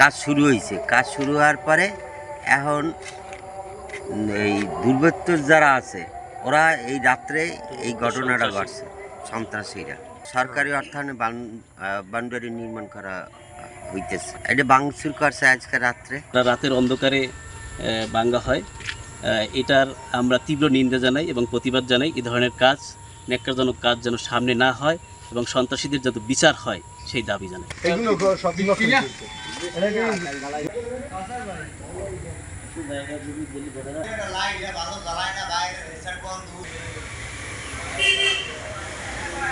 কাজ শুরু হয়েছে। কাজ শুরু হওয়ার পরে এখন এই দুর্বৃত্ত যারা আছে, ওরা এই রাত্রে এই ঘটনাটা ঘটছে, সন্ত্রাসীরা। সরকারি অর্থায়নে বাউন্ডারি নির্মাণ করা হইতেছে। এটা বাংসুর করছে আজকে রাত্রে। রাতের অন্ধকারে বাঙ্গা হয়। এটার আমরা তীব্র নিন্দা জানাই এবং প্রতিবাদ জানাই। এ ধরনের কাজ ন্যাক্কারজনক কাজ যেন সামনে না হয় এবং সন্ত্রাসীদের যত বিচার হয় সেই দাবি জানাই। কিনা